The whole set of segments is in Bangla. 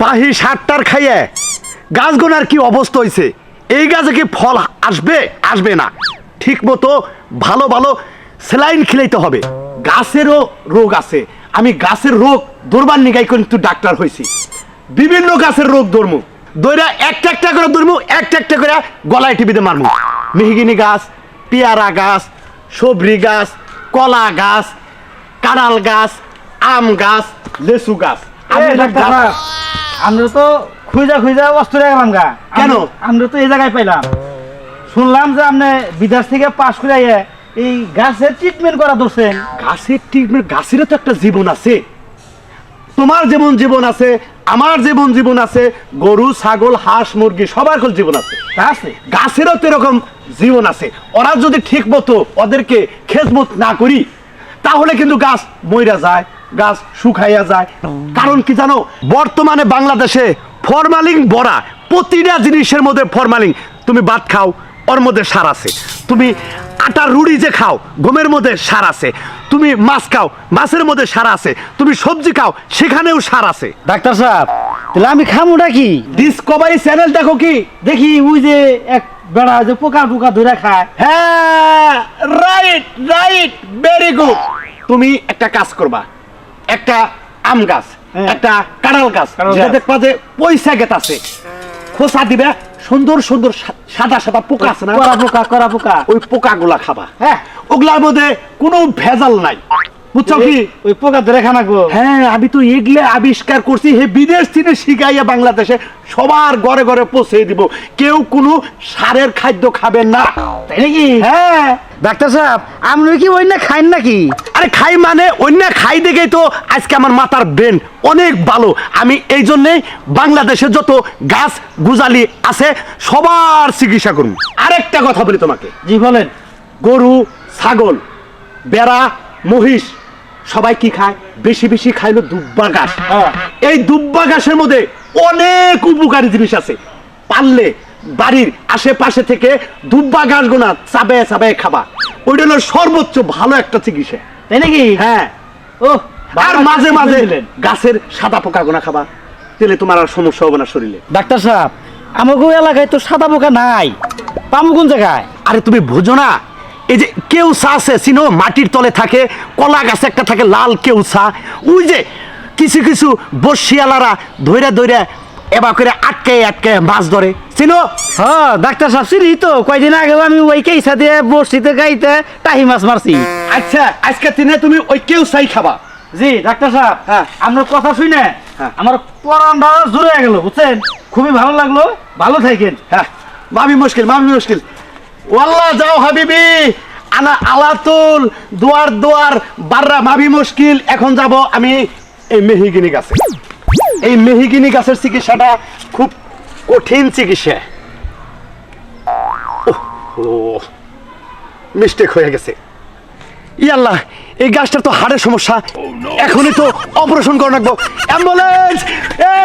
পাহি সারটার খাইয়ে। গাছগুনার কি অবস্থা হয়েছে এই গাছে কি ফল আসবে? আসবে না। ঠিক মতো ভালো ভালো স্যালাইন খিলাইতে হবে। গাছেরও রোগ আছে। আমি গাছের রোগ দৌড়বার নিগাই কিন্তু ডাক্তার হয়েছি বিভিন্ন গাছের রোগ ধর্ম। দইরা একটা একটা করে ধরমু একটা একটা করে গলায় টিপিতে মারমু। মেহগিনি গাছ পেয়ারা গাছ সবরি গাছ কলা গাছ কাঁড়াল গাছ আম গাছ লেসু গাছ। আমি আমরা তো খুঁজা খুঁজা অস্ত্র গেলাম গা। কেন? আমরা- তো এই জায়গায় পাইলাম। শুনলাম যে আপনি বিদেশ থেকে পাশ করে এই গাছের ট্রিটমেন্ট করা ধরছেন। গাছের ট্রিটমেন্ট গাছেরও তো একটা জীবন আছে। তোমার যেমন জীবন আছে আমার যেমন জীবন আছে গরু ছাগল হাঁস মুরগি সবার কল জীবন আছে। আছে। গাছেরও তো এরকম জীবন আছে। ওরা যদি ঠিক মতো ওদেরকে খেজমত না করি তাহলে কিন্তু গাছ মইরা যায়। গাছ শুকাইয়া যায়। কারণ কি জানো? বর্তমানে বাংলাদেশে ফরমালিং ভরা প্রতিটা জিনিসের মধ্যে ফরমালিং তুমি ভাত খাও ওর মধ্যে সার আছে। তুমি আটার রুড়ি যে খাও গমের মধ্যে সার আছে। তুমি মাছ খাও মাছের মধ্যে সার আছে। তুমি সবজি খাও সেখানেও সার আছে। ডাক্তার সাহেব তাহলে আমি খামুটা কি? ডিসকভারি চ্যানেল দেখো কি? দেখি ওই যে এক বেড়া যে পোকা পোকা ধরে খায়। হ্যাঁ রাইট রাইট ভেরি গুড তুমি একটা কাজ করবা একটা আম গাছ হ্যাঁ। একটা কাঁড়াল গাছ যেটা দেখবা যে পয়সা গেত আছে। খোসা দিবে সুন্দর সুন্দর সাদা সাদা পোকা আছে না? করা পোকা করা পোকা। ওই পোকাগুলা খাবা। হ্যাঁ। ওগুলার মধ্যে কোনো ভেজাল নাই। বুঝছ কি? ওই- ওই পোকা ধরে খানা হ্যাঁ আমি তো এগুলো আবিষ্কার করছি হে বিদেশ থেকে শিখাইয়া বাংলাদেশে সবার ঘরে ঘরে পৌঁছে দিব। কেউ কোনো সারের খাদ্য খাবেন না। তাই নাকি? হ্যাঁ। ডাক্তার সাহেব আপনি কি না খাইন নাকি? আরে খাই মানে অন্য খাই দেখেই তো আজকে আমার মাথার ব্রেন অনেক ভালো। আমি এই জন্যেই বাংলাদেশে যত গাছ গুজালি আছে সবার চিকিৎসা করুন আরেকটা কথা বলি তোমাকে। জি বলেন। গরু ছাগল বেড়া মহিষ সবাই কি খায়? বেশি বেশি খাইলো দুব্বা ঘাস। হ্যাঁ। এই দুব্বা ঘাসের মধ্যে অনেক উপকারী জিনিস আছে। পারলে বাড়ির আশেপাশে থেকে দুব্বা ঘাস গোনা চাবে চাবে খাবা। ওইটা হলো সর্বোচ্চ ভালো একটা চিকিৎসা। তাই নাকি? হ্যাঁ। ও আর মাঝে মাঝে গাছের সাদা পোকা গোনা খাবা। তাহলে তোমার আর সমস্যা হবে না শরীরে। ডাক্তার সাহেব আমাকে এলাকায় তো সাদা পোকা নাই। পামু কোন জায়গায়? আরে তুমি বুঝো না এই যে কেউ কেউসা আছে চিনো? মাটির তলে থাকে কলা গাছে একটা থাকে লাল কেউ কেউসা। ওই যে কিছু কিছু বসিয়ালারা ধৈরা ধৈরা এবার করে আটকে আটকে মাছ ধরে। চিনো? হ্যাঁ ডাক্তার সাহেব সিরি তো। কয়দিন আগেও আমি ওই দিয়ে বসিতে গাইতে টাহি মাছ মারছি। আচ্ছা আজকে দিনে তুমি ওই কেউসাই খাবা। জি ডাক্তার সাহেব। হ্যাঁ। আপনার কথা শুনে হ্যাঁ। আমার পরানটা গেল বুঝছেন? খুবই ভালো লাগল। ভালো থাকেন। হ্যাঁ। মামি মুশকিল মামি মুশকিল। ওয়াল্লাহ যাও হাবিবি। আনা আলাতুল দুয়ার দুয়ার বাররা মাবি মুশকিল। এখন যাব আমি এই মেহিগিনি গাছে। এই মেহিগিনি গাছের চিকিৎসাটা খুব কঠিন চিকিৎসা। মিস্টেক হয়ে গেছে। ইয়াল্লাহ এই গাছটার তো হাড়ের সমস্যা। এখনই তো অপারেশন করে রাখব। Ambulance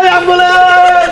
ambulance!